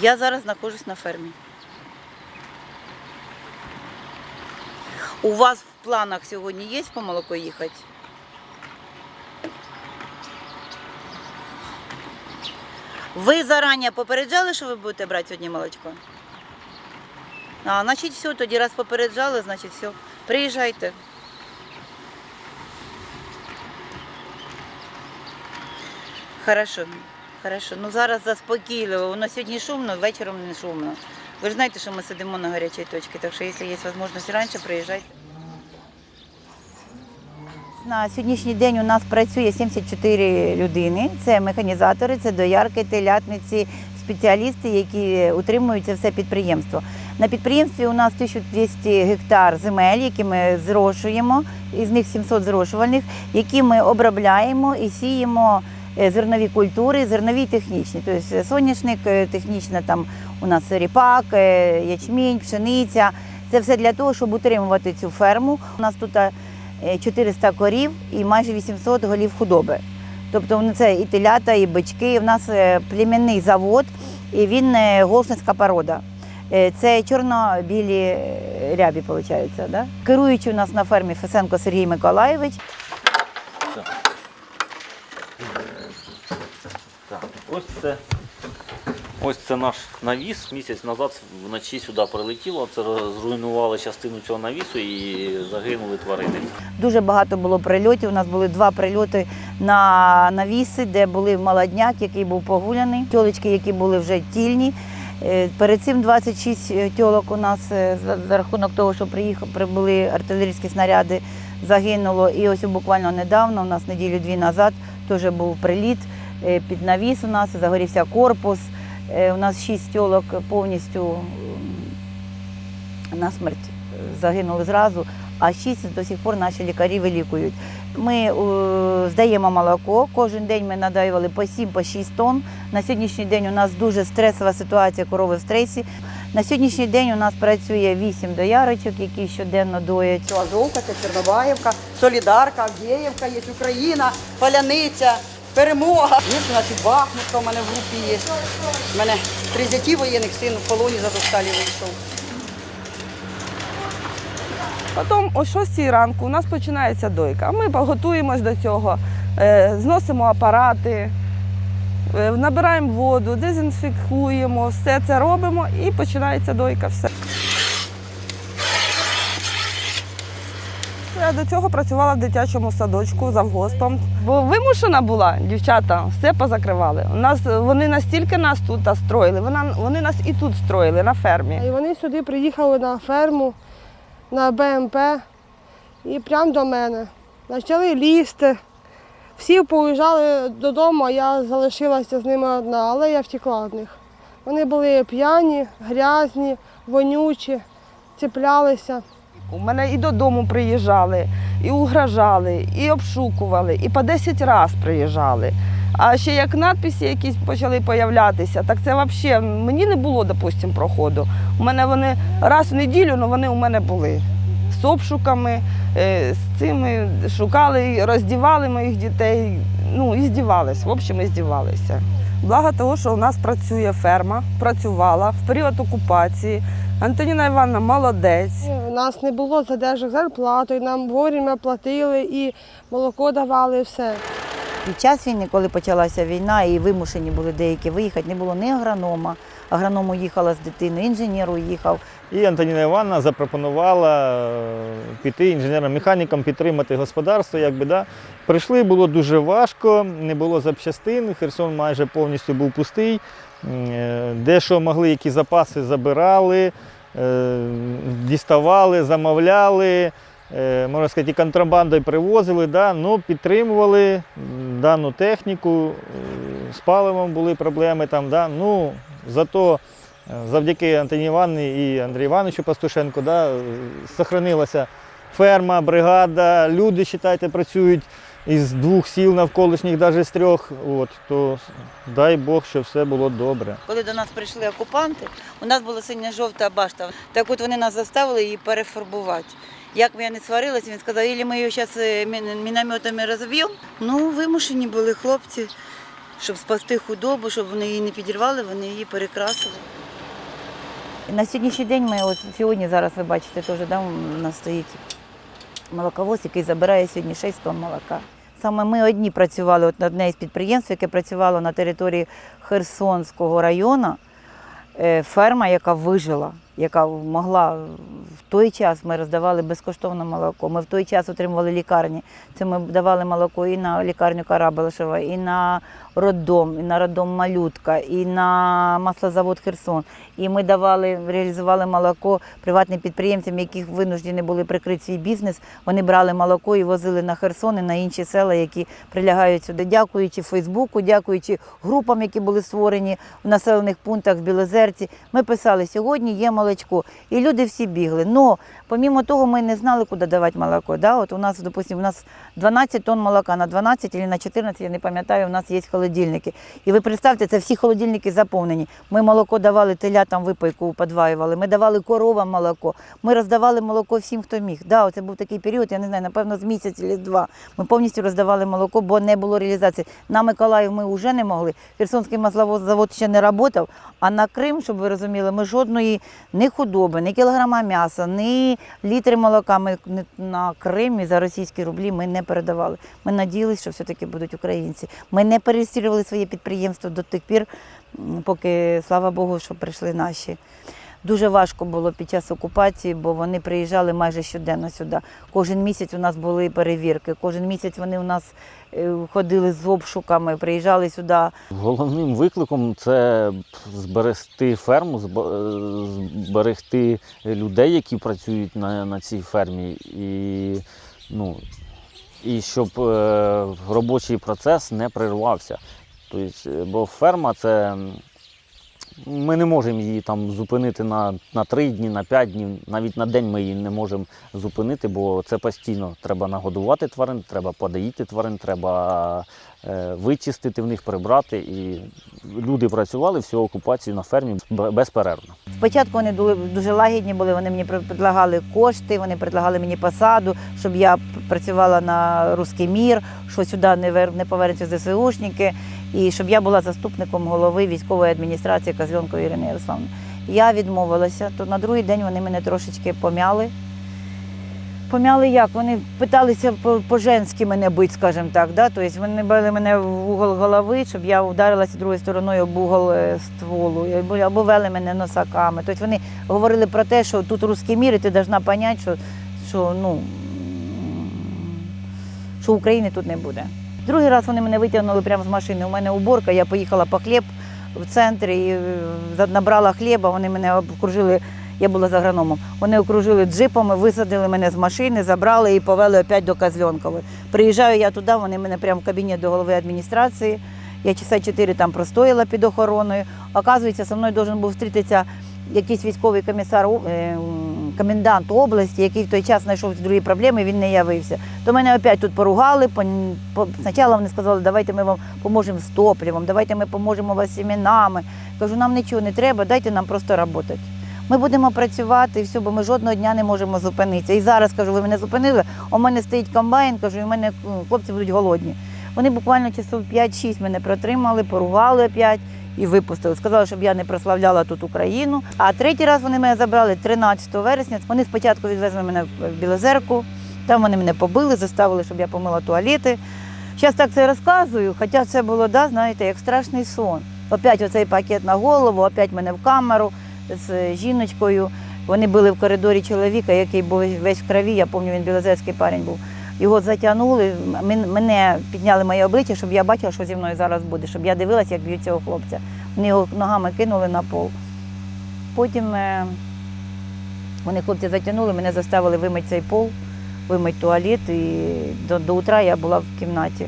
Я зараз знаходжусь на фермі. У вас в планах сьогодні є по молоко їхати? Ви зарані попереджали, що ви будете брати сьогодні молочко? А, значить, все, тоді раз попереджали, значить все. Приїжджайте. Хорошо, хорошо. Ну зараз заспокійливо. Воно сьогодні шумно, вечором не шумно. Ви ж знаєте, що ми сидимо на гарячій точці, так що якщо є можливість раніше, приїжджайте. На сьогоднішній день у нас працює 74 людини. Це механізатори, це доярки, телятниці, спеціалісти, які утримують це все підприємство. На підприємстві у нас 1200 гектар земель, які ми зрошуємо, із них 700 зрошувальних, які ми обробляємо і сіємо зернові культури, зернові технічні. Тобто е, соняшник, е, технічна там у нас ріпак, е, ячмінь, пшениця. Це все для того, щоб утримувати цю ферму. У нас тут е, 400 корів і майже 800 голів худоби. Тобто ну, це і телята, і бички. У нас е, племінний завод, і він е, голшницька порода. Е, Це чорно-білі е, рябі, виходить. Да? Керуючий у нас на фермі Фесенко Сергій Миколаєвич. Ось це. Ось це наш навіс. Місяць назад вночі сюди прилетіло. Це зруйнувало частину цього навісу і загинули тварини. Дуже багато було прильотів. У нас були два прильоти на навіси, де були молодняк, який був погуляний, тьолочки, які були вже тільні. Е, Перед цим 26 тьолок у нас е, за, рахунок того, що приїхали, прибули артилерійські снаряди, загинуло. І ось буквально недавно, у нас неділю-дві назад, теж був приліт е, під навіс у нас, загорівся корпус. Е, У нас шість тьолок повністю на смерть е, загинули зразу, а шість до сих пор наші лікарі вилікують. Ми е, здаємо молоко. Кожен день ми надаємо по 7 по 6 тонн. На сьогоднішній день у нас дуже стресова ситуація, корови в стресі. На сьогоднішній день у нас працює 8 доярочок, які щоденно доять. Азовка, це Чорнобаївка, Солідарка, Авдіївка, є Україна, Паляниця, Перемога. Є у нас і Бахмутка в мене в групі є. У мене три зяті воєнних син в полоні за Азовсталі вийшов. Потім о 6 ранку у нас починається дойка. Ми готуємось до цього, е, зносимо апарати, е, набираємо воду, дезінфікуємо, все це робимо і починається дойка. Все. Я до цього працювала в дитячому садочку завгоспом, бо вимушена була, дівчата, все позакривали. У нас вони настільки нас тут строїли, вона- вони нас і тут строїли на фермі. І вони сюди приїхали на ферму, на БМП і прямо до мене. Почали лізти. Всі поїжджали додому, а я залишилася з ними одна, але я втекла від них. Вони були п'яні, грязні, вонючі, цеплялися. У мене і додому приїжджали, і угрожали, і обшукували, і по 10 разів приїжджали. А ще як надписи якісь почали появлятися, так це взагалі мені не було, допустимо, проходу. У мене вони раз в неділю, але вони у мене були. З обшуками, е, з цими шукали, роздівали моїх дітей. Ну, і здівались, в общем, і здівалися. Благо того, що у нас працює ферма, працювала в період окупації. Антоніна Івановна молодець. У нас не було задержок зарплатою, нам вовремя платили і молоко давали, і все. Під час війни, коли почалася війна і вимушені були деякі виїхати, не було ні агронома. Агроном уїхала з дитиною, інженер уїхав. І Антоніна Івановна запропонувала е, піти інженером-механіком підтримати господарство. Якби, да. Прийшли, було дуже важко, не було запчастин, Херсон майже повністю був пустий. Е, Дещо могли, які запаси забирали, е, діставали, замовляли. е, Можна сказати, контрабандою привозили, да, ну, підтримували дану техніку, з паливом були проблеми там, да, ну, зато Завдяки Антоні Івановні і Андрію Івановичу Пастушенку да, сохранилася ферма, бригада, люди, вважайте, працюють із двох сіл навколишніх, навіть з трьох. От, то дай Бог, щоб все було добре. Коли до нас прийшли окупанти, у нас була синя-жовта башта. Так от вони нас заставили її перефарбувати. Як би я не сварилася, він сказав, або ми її зараз мінометами розб'ємо. Ну, вимушені були хлопці. щоб спасти худобу, щоб вони її не підірвали, вони її перекрасили. На сьогоднішній день ми, от сьогодні зараз ви бачите, теж да, у нас стоїть молоковоз, який забирає сьогодні 6 тонн молока. Саме ми одні працювали от на одне із підприємств, яке працювало на території Херсонського району. Е, Ферма, яка вижила, яка могла в той час ми роздавали безкоштовне молоко. Ми в той час отримували лікарні. Це ми давали молоко і на лікарню Карабелешева, і на роддом, і на роддом Малютка, і на маслозавод Херсон. І ми давали, реалізували молоко приватним підприємцям, яких винуждені були прикрити свій бізнес. Вони брали молоко і возили на Херсон і на інші села, які прилягають сюди. Дякуючи Фейсбуку, дякуючи групам, які були створені в населених пунктах в Білозерці. Ми писали, сьогодні є молочко. І люди всі бігли. Но помімо того, ми не знали, куди давати молоко. Да? От у нас, допустим, у нас 12 тонн молока на 12 або на 14, я не пам'ятаю, у нас є холодильники. І ви представте, це всі холодильники заповнені. Ми молоко давали телятам випайку, подваювали, ми давали коровам молоко, ми роздавали молоко всім, хто міг. Да, це був такий період, я не знаю, напевно, з місяць чи два. Ми повністю роздавали молоко, бо не було реалізації. На Миколаїв ми вже не могли. Херсонський маслозавод ще не працював. А на Крим, щоб ви розуміли, ми жодної ні худоби, ні кілограма м'яса, ні літри молока ми на Кримі за російські рублі ми не передавали. Ми надіялися, що все-таки будуть українці. Ми не перестрілювали своє підприємство до тих пір, поки, слава Богу, що прийшли наші. Дуже важко було під час окупації, бо вони приїжджали майже щоденно сюди. Кожен місяць у нас були перевірки, кожен місяць вони у нас е, ходили з обшуками, приїжджали сюди. Головним викликом це зберегти ферму, е, зберегти людей, які працюють на, на цій фермі, і, ну, і щоб е, робочий процес не прервався. Тобто, бо ферма це. Ми не можемо її там зупинити на, на 3 дні, на 5 днів, навіть на день ми її не можемо зупинити, бо це постійно треба нагодувати тварин, треба подоїти тварин, треба е, вичистити в них, прибрати. І люди працювали всю окупацію на фермі безперервно. Спочатку вони дуже, лагідні були, вони мені предлагали кошти, вони предлагали мені посаду, щоб я працювала на Руський мір, що сюди не повернуться ЗСУшники, і щоб я була заступником голови військової адміністрації Козльонкової Ірини Ярославни. Я відмовилася, то на другий день вони мене трошечки помяли. Помяли як? Вони питалися по- по-женськи мене бити, скажімо так. Да? Тобто вони били мене в угол голови, щоб я вдарилася другою стороною об угол е, стволу, або вели мене носаками. Тобто вони говорили про те, що тут русський мір, і ти повинна зрозуміти, що, що, ну, що України тут не буде. Другий раз вони мене витягнули прямо з машини. У мене уборка, я поїхала по хліб в центр і е, набрала хліба, вони мене обкружили. Я була за агрономом. Вони окружили джипами, висадили мене з машини, забрали і повели опять до Козльонкової. Приїжджаю я туди, вони мене прямо в кабінет до голови адміністрації. Я часа чотири там простояла під охороною. Оказується, зі мною должен був зустрітися якийсь військовий комісар, е, комендант області, який в той час знайшов другі проблеми, він не явився. То мене опять тут поругали. Спочатку вони сказали, давайте ми вам поможемо з топливом, давайте ми поможемо вас з семенами. Кажу, нам нічого не треба, дайте нам просто працювати. Ми будемо працювати і все, бо ми жодного дня не можемо зупинитися. І зараз кажу, ви мене зупинили, у мене стоїть комбайн, кажу, і в мене хлопці будуть голодні. Вони буквально часов 5-6 мене протримали, поругали опять і випустили. Сказали, щоб я не прославляла тут Україну. А третій раз вони мене забрали 13 вересня. Вони спочатку відвезли мене в Білозерку, там вони мене побили, заставили, щоб я помила туалети. Зараз так це розказую, хоча це було, да, знаєте, як страшний сон. Опять оцей пакет на голову, опять мене в камеру з жіночкою. Вони були в коридорі чоловіка, який був весь в крові, я пам'ятаю, він білозерський парень був. Його затягнули, мене підняли моє обличчя, щоб я бачила, що зі мною зараз буде, щоб я дивилася, як б'ють цього хлопця. Вони його ногами кинули на пол. Потім е, вони хлопці затягнули, мене заставили вимити цей пол, вимити туалет. І до, до утра я була в кімнаті,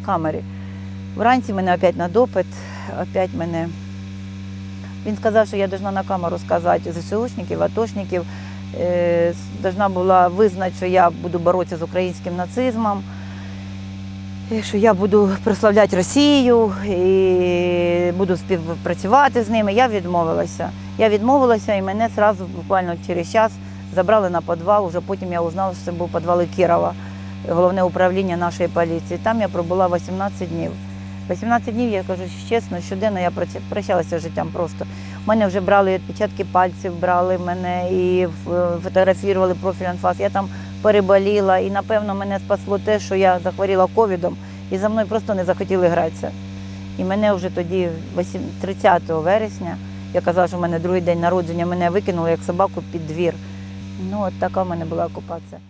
в камері. Вранці мене опять на допит, опять мене. Він сказав, що я должна на камеру сказати ЗСУшників, атошників. Е, должна була визнати, що я буду боротися з українським нацизмом, що я буду прославляти Росію і буду співпрацювати з ними. Я відмовилася. Я відмовилася і мене одразу буквально через час забрали на підвал. Уже потім я узнала, що це був підвал Кірова, головне управління нашої поліції. Там я пробула 18 днів. 18 днів, я кажу чесно, щоденно я прощалася з життям просто. Мене вже брали відпечатки пальців, брали мене і фотографували профіль анфас. Я там переболіла, і напевно мене спасло те, що я захворіла ковідом, і за мною просто не захотіли гратися. І мене вже тоді, 30 вересня, я казала, що в мене другий день народження, мене викинули як собаку під двір. Ну, от така в мене була окупація.